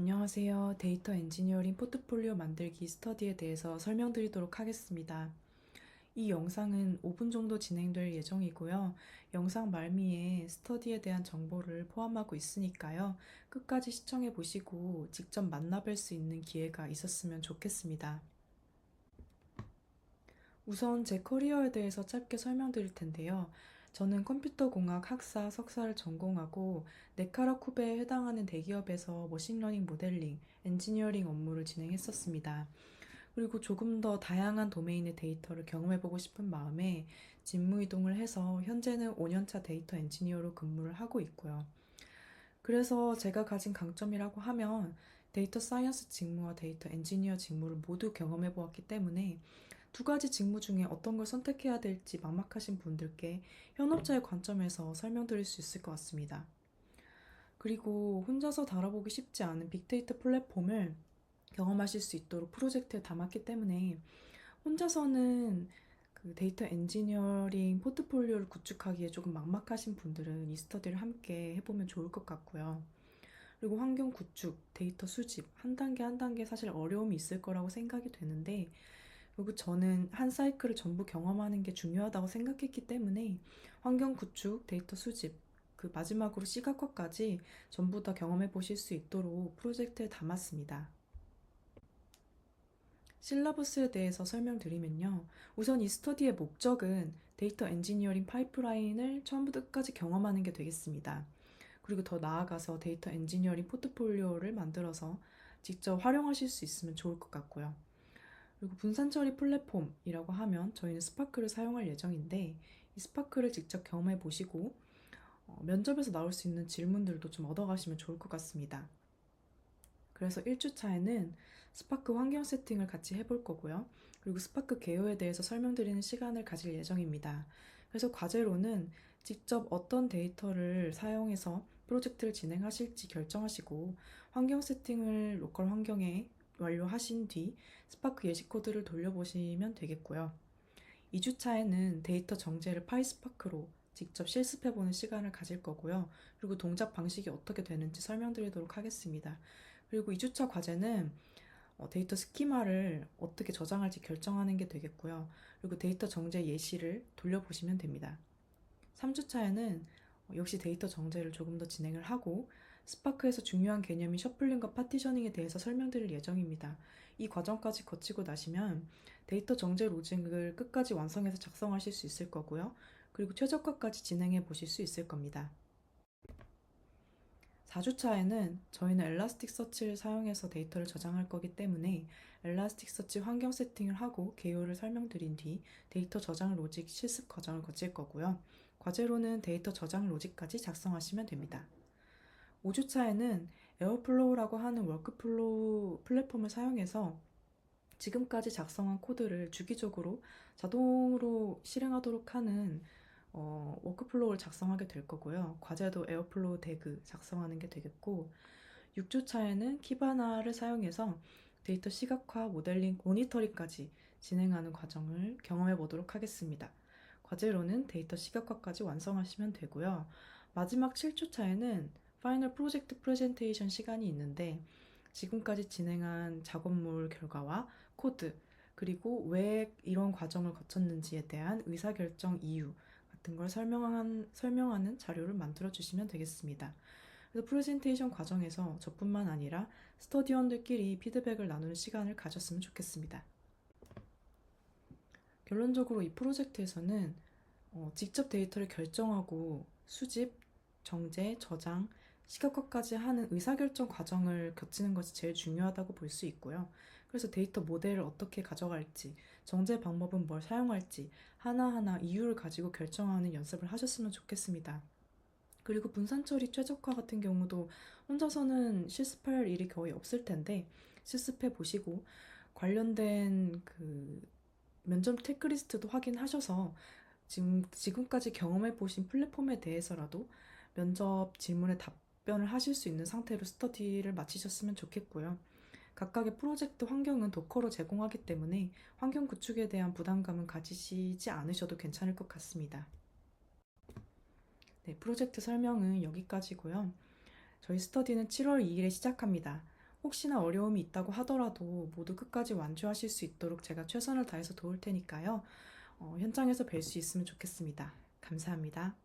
안녕하세요. 데이터 엔지니어링 포트폴리오 만들기 스터디에 대해서 설명드리도록 하겠습니다. 이 영상은 5분 정도 진행될 예정이고요. 영상 말미에 스터디에 대한 정보를 포함하고 있으니까요. 끝까지 시청해 보시고 직접 만나뵐 수 있는 기회가 있었으면 좋겠습니다. 우선 제 커리어에 대해서 짧게 설명드릴 텐데요. 저는 컴퓨터공학 학사 석사를 전공하고 네카라 쿠베에 해당하는 대기업에서 머신러닝 모델링, 엔지니어링 업무를 진행했었습니다. 그리고 조금 더 다양한 도메인의 데이터를 경험해보고 싶은 마음에 직무 이동을 해서 현재는 5년차 데이터 엔지니어로 근무를 하고 있고요. 그래서 제가 가진 강점이라고 하면 데이터 사이언스 직무와 데이터 엔지니어 직무를 모두 경험해 보았기 때문에 두 가지 직무 중에 어떤 걸 선택해야 될지 막막하신 분들께 현업자의 관점에서 설명드릴 수 있을 것 같습니다. 그리고 혼자서 다뤄보기 쉽지 않은 빅데이터 플랫폼을 경험하실 수 있도록 프로젝트에 담았기 때문에 혼자서는 그 데이터 엔지니어링 포트폴리오를 구축하기에 조금 막막하신 분들은 이 스터디를 함께 해보면 좋을 것 같고요. 그리고 환경 구축, 데이터 수집, 한 단계 한 단계 사실 어려움이 있을 거라고 생각이 되는데, 그리고 저는 한 사이클을 전부 경험하는 게 중요하다고 생각했기 때문에 환경 구축, 데이터 수집, 그 마지막으로 시각화까지 전부 다 경험해 보실 수 있도록 프로젝트에 담았습니다. 실라버스에 대해서 설명드리면요. 우선 이 스터디의 목적은 데이터 엔지니어링 파이프라인을 처음부터 끝까지 경험하는 게 되겠습니다. 그리고 더 나아가서 데이터 엔지니어링 포트폴리오를 만들어서 직접 활용하실 수 있으면 좋을 것 같고요. 그리고 분산 처리 플랫폼이라고 하면 저희는 스파크를 사용할 예정인데 이 스파크를 직접 경험해 보시고 어, 면접에서 나올 수 있는 질문들도 좀 얻어가시면 좋을 것 같습니다. 그래서 1주차에는 스파크 환경 세팅을 같이 해볼 거고요. 그리고 스파크 개요에 대해서 설명드리는 시간을 가질 예정입니다. 그래서 과제로는 직접 어떤 데이터를 사용해서 프로젝트를 진행하실지 결정하시고 환경 세팅을 로컬 환경에 완료하신 뒤 스파크 예시 코드를 돌려보시면 되겠고요. 2주차에는 데이터 정제를 파이스파크로 직접 실습해보는 시간을 가질 거고요. 그리고 동작 방식이 어떻게 되는지 설명드리도록 하겠습니다. 그리고 2주차 과제는 어, 데이터 스키마를 어떻게 저장할지 결정하는 게 되겠고요. 그리고 데이터 정제 예시를 돌려보시면 됩니다. 3주차에는 어, 역시 데이터 정제를 조금 더 진행을 하고 스파크에서 중요한 개념인 셔플링과 파티셔닝에 대해서 설명드릴 예정입니다. 이 과정까지 거치고 나시면 데이터 정제 로직을 끝까지 완성해서 작성하실 수 있을 거고요. 그리고 최적화까지 진행해 보실 수 있을 겁니다. 4주차에는 저희는 엘라스틱 서치를 사용해서 데이터를 저장할 거기 때문에 엘라스틱 서치 환경 세팅을 하고 개요를 설명드린 뒤 데이터 저장 로직 실습 과정을 거칠 거고요. 과제로는 데이터 저장 로직까지 작성하시면 됩니다. 5주차에는 에어플로우라고 하는 워크플로우 플랫폼을 사용해서 지금까지 작성한 코드를 주기적으로 자동으로 실행하도록 하는 어, 워크플로우를 작성하게 될 거고요. 과제도 에어플로우 대그 작성하는 게 되겠고 6주차에는 키바나를 사용해서 데이터 시각화, 모델링, 모니터링까지 진행하는 과정을 경험해 보도록 하겠습니다. 과제로는 데이터 시각화까지 완성하시면 되고요. 마지막 7주차에는 파이널 프로젝트 프레젠테이션 시간이 있는데 지금까지 진행한 작업물 결과와 코드 그리고 왜 이런 과정을 거쳤는지에 대한 의사결정 이유 같은 걸 설명한, 설명하는 자료를 만들어 주시면 되겠습니다. 그래서 프레젠테이션 과정에서 저뿐만 아니라 스터디원들끼리 피드백을 나누는 시간을 가졌으면 좋겠습니다. 결론적으로 이 프로젝트에서는 어, 직접 데이터를 결정하고 수집, 정제, 저장, 시각화까지 하는 의사결정 과정을 거치는 것이 제일 중요하다고 볼 수 있고요. 그래서 데이터 모델을 어떻게 가져갈지, 정제 방법은 뭘 사용할지 하나하나 이유를 가지고 결정하는 연습을 하셨으면 좋겠습니다. 그리고 분산 처리 최적화 같은 경우도 혼자서는 실습할 일이 거의 없을 텐데 실습해 보시고 관련된 그 면접 체크리스트도 확인하셔서 지금 지금까지 경험해 보신 플랫폼에 대해서라도 면접 질문에 답 답변을 하실 수 있는 상태로 스터디를 마치셨으면 좋겠고요. 각각의 프로젝트 환경은 도커로 제공하기 때문에 환경 구축에 대한 부담감은 가지시지 않으셔도 괜찮을 것 같습니다. 네, 프로젝트 설명은 여기까지고요. 저희 스터디는 7월 2일에 시작합니다. 혹시나 어려움이 있다고 하더라도 모두 끝까지 완주하실 수 있도록 제가 최선을 다해서 도울 테니까요. 어, 현장에서 뵐 수 있으면 좋겠습니다. 감사합니다.